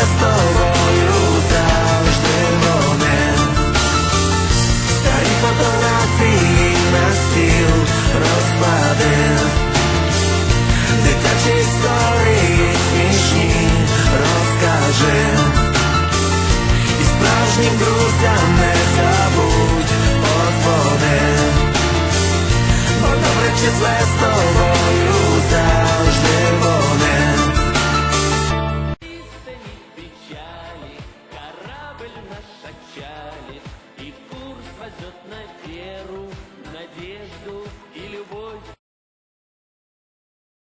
з тобою завжди вони Старі фотографії на стіл розклади Дитячі історії смішні розкажи І справжнім друзям не забудь позвони Бо добре чи зле з тобою качались, И курс возьмет на веру, надежду и любовь.